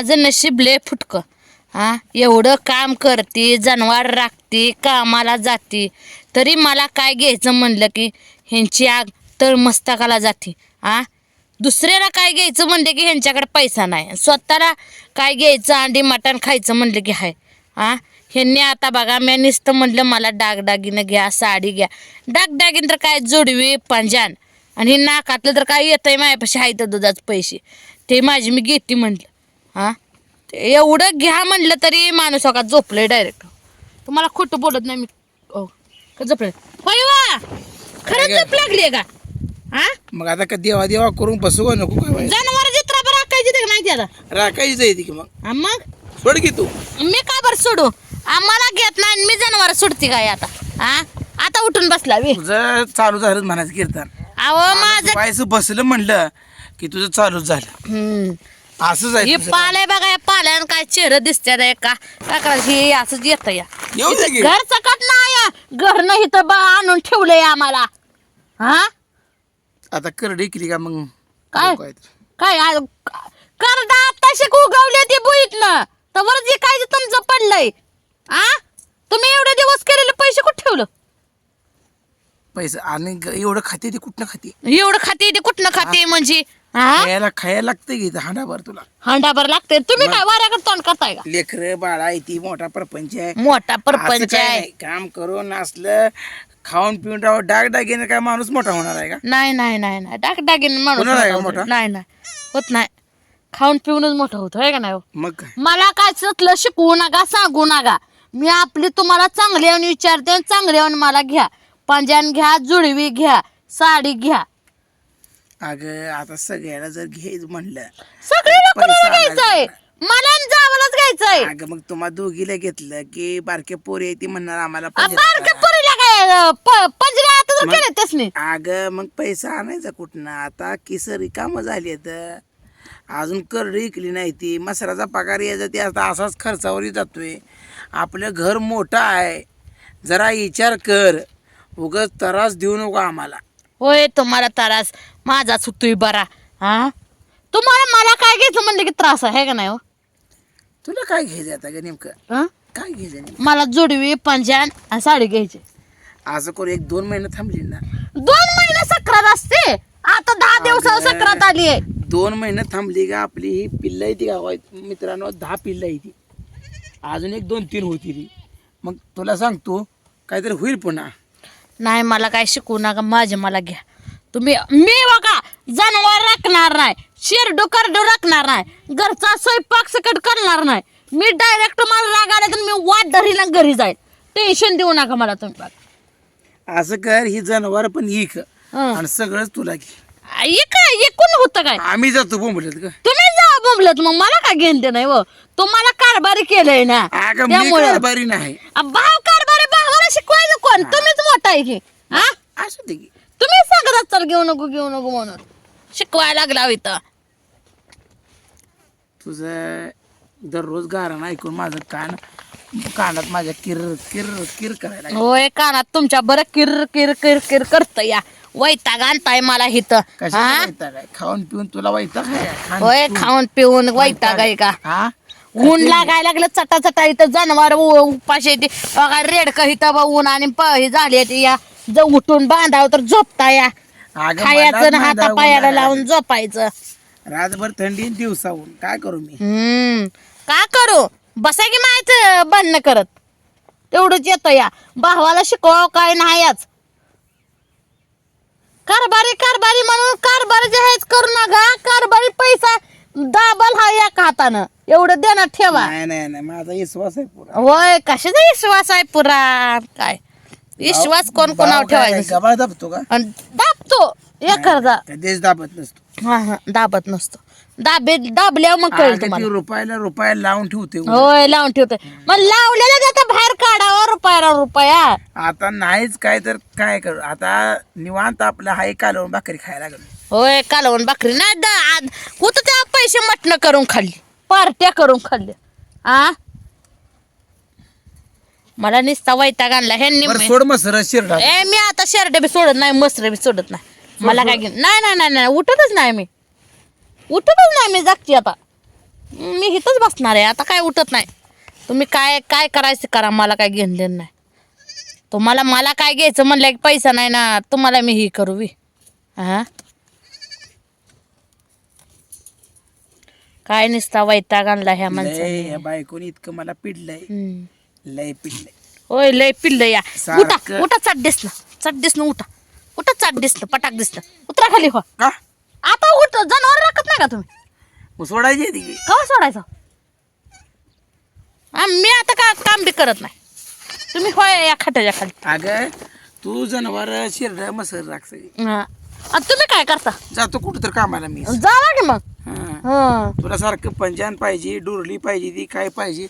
माझं नशीब लय फुटकं. हा एवढं काम करते जनावर राखते कामाला जाते. तरी मला काय घ्यायचं म्हणलं की ह्यांची आग तर मस्तकाला जाते. हा दुसऱ्याला काय घ्यायचं म्हणलं की ह्यांच्याकडे पैसा नाही. स्वतःला काय घ्यायचं अंडी मटण खायचं म्हणलं की हाय. हा ह्यांनी आता बघा मी नुसतं म्हणलं मला डागडागिनं घ्या साडी घ्या. डागडागिन तर काय जोडवी पंजान. आणि नाकातलं तर काय येतंय माझ्यापाशी आहे तर दुधाचं पैसे. ते माझी मी घेते म्हटलं हां? ते एवढं घ्या म्हणलं तरी माणूस का झोपलंय डायरेक्ट तुम्हाला खोटं बोलत नाही मी. ओ का झोपलंय? होय वा! खरंच झोप लागली का? हा? मग आता का देवा देवा करून बसू का नको काय? जनावर जित्रा बरं राखायची ते नाही त्याला राखायची जायची की मग. हा, मग? सोड की तू. मी का बरं सोडू? आम्हाला घेत नाही आणि मी जनावर सोडते काय आता? हा आता उठून बसला वी तुझं चालू झालं म्हणायचं कीर्तन. अहो माझं व्हायचं बसलं म्हणलं की तुझं चालूच झालं. हम्म. असंच आहे हे तुझं. पालाय बघा या पाल्यानं काय चेहरा दिसत्यात आहे का? काय करायचं हे असंच येत या. येऊ दे की. घर सकट नाही घर नाही तर बा आणून ठेवलंय आम्हाला. हा? आता करडी केली का मग? काय? काय तर. काय आ- करडा आत्ताशी उगवले ते बुईतनं. तर वर जे काय ते तुमचं पडलंय. आ? तुम्ही एवढे दिवस केलेले पैसे कुठे ठेवलं? पैसा आणि ग- एवढं खाते ती कुठनं खाते? एवढं खाते ते कुठनं खाते म्हणजे? हा? खायला खायला लागतं की हांडाभर तुला? हांडाभर लागते तुम्ही काय वाऱ्याकडे तोंड करताय का? लेकर बाळा आहे ती मोठा प्रपंच आहे. मोठा असं परपंच काय आहे. नाही. काम करून असलं खाऊन पिऊन राहू डाग डागीने काय माणूस मोठा होणार आहे का? नाही नाही नाही नाही. डाग डागीन माणूस होणार आहे का मोठा? नाही नाही. होत नाही. खाऊन पिऊनच मोठं होतं आहे का नाही हो? मग काय? मला काय सतलं शिकवू नका सांगू नका. मी आपली तुम्हाला चांगली विचारते आणि चांगली मला घ्या. पंजान घ्या जुडवी घ्या साडी घ्या. अगं आता सगळ्याला जर घ्यायचं म्हणलं पैसा घ्यायचंय. आणायचा. मला आणि जावलाच घ्यायचंय. अगं मग तुम्हा दोघीला घेतलं की बारके पोरी आहे ती म्हणणार आम्हाला आ, पाहिजे बारक्या आता. पोरीला काय अं, प- पंजरा आता तर मग- केले त्यासनी अगं मग पैसा आणायचा कुठनं? आता किसरी कामं झाली तर अजून करडी इकली नाही ती. मसराचा पगार यायचा ते. आता असाच खर्चावरही जातोय. आपलं घर मोठं आहे. जरा विचार कर. उगाच त्रास देऊ नको आम्हाला. होय तुम्हाला त्रास. माझाच होतोय बरा. हा? तुम्हाला मला काय घ्यायचं म्हणलं की त्रास आहे का नाही हो? तुला काय घ्यायचं आता का नेमकं? हं? काय घ्यायचं नेमकं? मला जोडवी पंजान आणि साडी घ्यायची. असं करू एक दोन महिने थांबली ना. दोन महिने सक्रात असते. आता दहा दिवसावर अगं. सक्रात आली आहे. दोन महिने थांबली का आपली ही पिल्लं आहे ती गावात. मित्रांनो दहा पिल्लं आहे ती. अजून एक दोन तीन होती ती. मग तुला सांगतो काहीतरी होईल पुन्हा. नाही मला काय शिकवू नका माझे मला घ्या. तुम्ही मी बघा जनावर राखणार नाही शेरडू करडू राखणार नाही घरचा स्वयंपाक सकट करणार नाही. मी डायरेक्ट मला राग आला तर मी वाट धरीला घरी जाईल टेन्शन देऊ नका मला तुम्ही असं कर ही जनावर पण इक. हं. आणि सगळंच तुला घे. काय एकूण होतं काय? आम्ही जातो बोंबलत का तुम्ही जा बोंबलत मग मला काय घेणं ते नाही व तुम्हाला कारभारी केलंय ना अगं मी त्यामुळं. कारभारी नाही. आ, भाव कारभारी भावाला शिकवायचं कोण तुम्हीच मोठा आहे की हा? असं दे की. तुम्ही सांगत चल घेऊ नको घेऊ नको म्हणून. शिकवायला लागला हो इथं. तुझं दररोज गाणं ऐकून माझं कान कानात माझ्या किर किर किर करायला लागलं. होय कानात तुमच्या बरं किर किर किर किर करत या. वैताग आणताय मला इथं. कशाला हा? वैताग आहे? खाऊन पिऊन तुला वैताग आहे? खाऊन होय पिऊन. खाऊन पिऊन वैताग आहे का? हा? ऊन लागायला लागलं चटा चटा इथं जनावर उपाशी येते. बघा रेडक इथं बा ऊन आणि प हे झाली ती या जर उठून बांधावं तर झोपता या. अगं खायचं मलाच ना नाही हाता पायाला. लावून झोपायचं. रातभर थंडी आणि दिवसाहून. काय करू मी? हम्म. का करू? बसा की माहीत बंद करत. तेवढंच येतं या. भावाला शिकवाव काय नाही याच कारभारी कारभारी म्हणून कारभारी जे हेच करू नका. कारभारी पैसा दाबल हा या हातानं. एवढं देणार ठेवा. नाही नाही नाही माझा विश्वास आहे पुरा. होय कशाचा विश्वास आहे पुरा? काय? विश्वास कोण कोणावर ठेवायचा? गबाळ दाबतो का? आणि दाबतो एखादा. कधीच दाबत नसतो. हा हा दाबत नसतो. दाबे दाबल्यावर मग कळेल अगं तुम्हाला. ती रुपयाला रुपयाला लावून ठेवते होय लावून ठेवतोय मग लावलेलं जातं बाहेर काढावा रुपयाला रुपया. आता नाहीच काय तर काय करू आता निवांत आपलं हाय कालवून भाकरी खायला लागलो. होय कालवण भाकरी. नाही दा आद कुठं त्या पैसे मटणं करून खाल्ली? पार्ट्या करून खाल्ल्या. आ? मला निस्ता वैताग आणला. ह्यांनी बरं सोड मसर शिरडा. ए मी आता शर्ट बी सोडत नाही मसर बी सोडत नाही. मला काय घेऊन नाही नाही नाही नाही उठतच नाही मी. उठतच नाही मी जागची आता. मी इथंच बसणार आहे आता काय उठत नाही. तुम्ही काय काय करायचं करा मला काय घेणं देणं नाही. तुम्हाला मला काय घ्यायचं म्हणलं की पैसा नाही ना तुम्हाला मी ही करू बी. हा काय निसता वैताग आणला ह्या माणसाने. लय या बायकोनी इतकं मला पिडलंय. हम्म. लय पिडलंय. होय लय पिल्ल या. उठा सारखं- उठा चट दिसलं. चट दिसलं उठा. उठा चट दिसलं पटाक दिसलं. उतरा खाली हो. का? आता उठ जनावर राखत नाही का तुम्ही? मग सोडायची आहे ती? कवा सोडायचं? हा, मी आता का काम बी करत नाही. तुम्ही होय या खाट्याच्या खाली. अगं तू जनावर शिरड मसर राख सगळी हा. तुम्ही काय करता? जातो कुठं तर कामाला मी. जावा की मग. हा. हं. तुला सारखं पंजान पाहिजे डुरली पाहिजे ती काय पाहिजे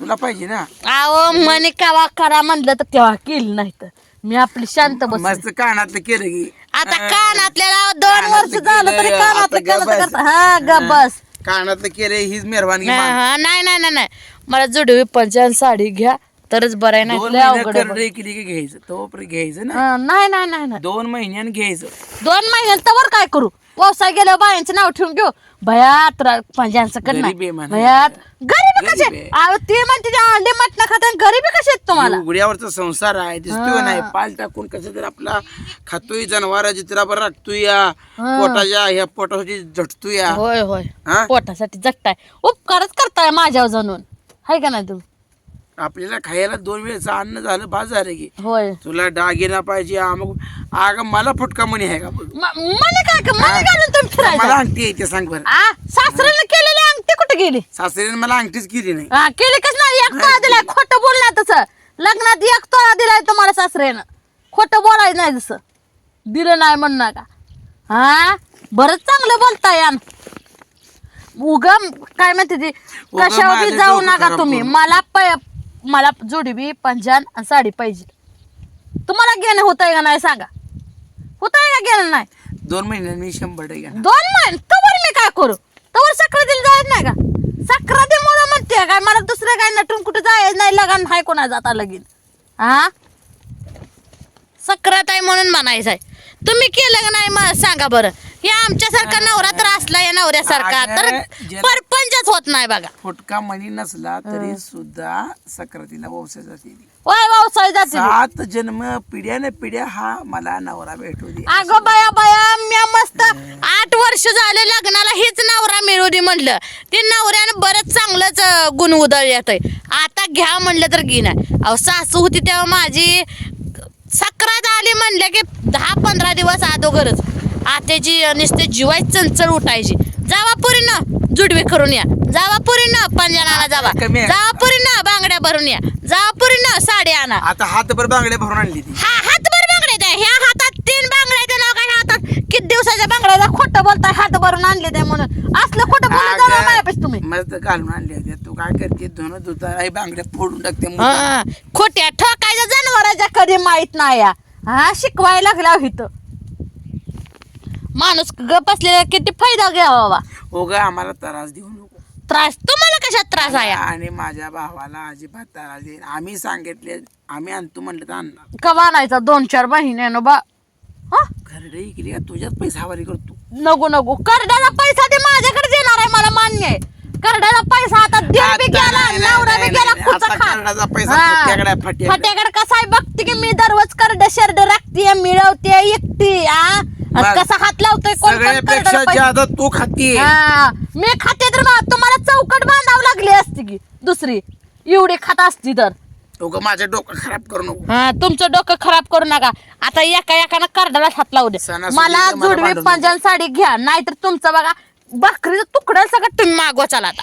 तुला पाहिजे ना. अहो मने कावा करा म्हणलं तर तेव्हा केलं नाही तर. मी आपली शांत बस मस्त कानातलं केलं की. आता कानातल्याला दोन वर्ष झालं तरी आता केलं तर. करता. हा ग बस. कानातलं केलं हीच मेहरबानी हा, हा, नाही नाही नाही नाही. मला जुडवी पंचायत साडी घ्या. तरच बरं आहे दोन लय महिने अवघड आहे बघ. करडे केली की घ्यायचं? तोपर्यंत घ्यायचं ना? हा, नाही नाही नाही नाही. दोन महिन्यानं घ्यायचं. दोन महिन्यात वर काय करू? व्यवसाय गेल्यावर बायांचं नाव ठेवून घेऊ. भयात गरीब आहे नाही म्हणा. भयात गरीबी गरीब कसे आहे. अहो, ते म्हणते ते अंडे मटण खाता गरीबी कसे आहेत तुम्हाला? उघड्यावरचा संसार आहे दिसतोय नाही. पाल टाकून कसं तर आपला खातोय जनावर चित्रावर राखतोय या. पोटाच्या ह्या पोटासाठी झटतोय या. होय होय. हा? पोटासाठी जगताय उपकारच करताय माझ्यावर जाणून. हाय का नाही तुम्ही आपल्याला खायला दोन वेळेचं अन्न झालं बाज झालं की. होय. तुला डागिना पाहिजे अमुक अगं मला फुटका मनी आहे का बघ. म- मला काय का मला घालून तुम्ही मला फिरायचं अंगठी येते सांग बरं. आ सासऱ्याला केलेली अंगठी कुठे गेली? सासऱ्याने मला अंगठीच केली नाही. हा केली कस नाही? एक तोळा दिलाय खोटं बोलणार तसं. लग्नात एक तोळा दिलाय तुम्हाला सासऱ्यानं. खोटं बोलायचं नाही तसं. दिलं नाही म्हणू नका हा? बरंच चांगलं बोलताय यान. उगम काय म्हणते ती? उगम कशावर बी जाऊ डोकं नका खराब तुम्ही. करू. मला पै मला जोडीबी पंजान आणि साडी पाहिजे. तुम्हाला घेणं होतंय का नाही सांगा? होतंय का घेणं नाही? दोन महिन्यांनी मी शंभर टक्के घेणार. दोन महिने? तवर मी काय करू? तवर सक्रातीला जायच नाही का? सक्राती मुळे म्हणते काय मला दुसरं काय नटून कुठे जायचं नाही लगान हाय कोणा जाता लगीन? हा सक्रात आहे म्हणून म्हणायचं आहे तुम्ही केलं का नाही मला सांगा बरं. हे आमच्यासारखा नवरा तर असला या नवऱ्यासारखा तर अगं, परपंचच होत नाही बघा. फुटका मनी नसला तरी सुद्धा सक्रातीला वंश जाते वय व्यवसाय जाते सात जन्म पिढ्याने पिढ्या हा मला नवरा भेटू दे. अगं बाया बाया म्या मस्त आठ वर्ष झाले लग्नाला हेच नवरा मिळू दे म्हणलं. ते नवऱ्यानं बरंच चांगलंच अं, गुण उदळ येत आता घ्या म्हणलं तर घे नाही. अहो सासू होती तेव्हा माझी सक्रात आली म्हणलं की दहा पंधरा दिवस अगोदरच. आत्याची नुसते जीवाय चंचल उठायची. जावा पुरीनं जुडवी करून या. जावा पुरीनं पंजनाला जावा. कमी आहे. जावा पुरीनं बांगड्या भरून या. जावा पुरीनं साडी आणा. आता हातभर बांगड्या भरून आणली ती. हा हातभर बांगड्या द्या. ह्या हातात तीन बांगड्या द्या नाव काय हातात? किती दिवसाच्या बांगड्या खोटं बोलताय हात भरून आणले ते म्हणून. असलं खोटं बोलत माझ्यापाशी तुम्ही. मस्त घालून आणली होती तू काय करते? धुणं धुता हे बांगड्या फोडून टाकते. हा, खोट्या ठोकायच्या जनावराच्या कधी माहीत नाही या. हा शिकवायला लागला इथं. माणूस ग बसलेला किती फायदा घ्यावा बाबा? उगा आम्हाला त्रास देऊ नको. त्रास? तुम्हाला कशात त्रास आहे? आणि माझ्या भावाला अजिबात त्रास देईन. आम्ही सांगितले आम्ही आणतो म्हणलं तर आणणार. कवा आणायचा? दोन चार महिन्यानं बा. हा? खरडे इकली का तुझ्याच पैसा हवाली करतो. नको नको. करड्याला पैसा ते माझ्याकडे देणार आहे मला मान्य आहे. करड्याला पैसा आता देव बी गेला नवरा बी गेला करड्याचा पैसा हा. आहे. फट्याकडे. कसा आहे? बघते की मी दररोज करड शर्ड राखते मिळवते एकटी आ? आणि कसा हात लावतोय कोण कोण सगळ्यापेक्षा करड्याला पैसा- ज्यादा तू खाती हा. मी खाते तर तुम्हाला चौकट बांधावं लागली असती की दुसरी. एवढी खात असती तर. माझं डोकं खराब करू नको. हा तुमचं डोकं खराब करू नका. आता एका एकानं करडाला हात लावू दे. सणासुदीचं मला मला जुडवी पंजान साडी घ्या नाहीतर तुमचं बघा भाकरीचा तुकडा सगळं तुम्ही मागवा चला आता.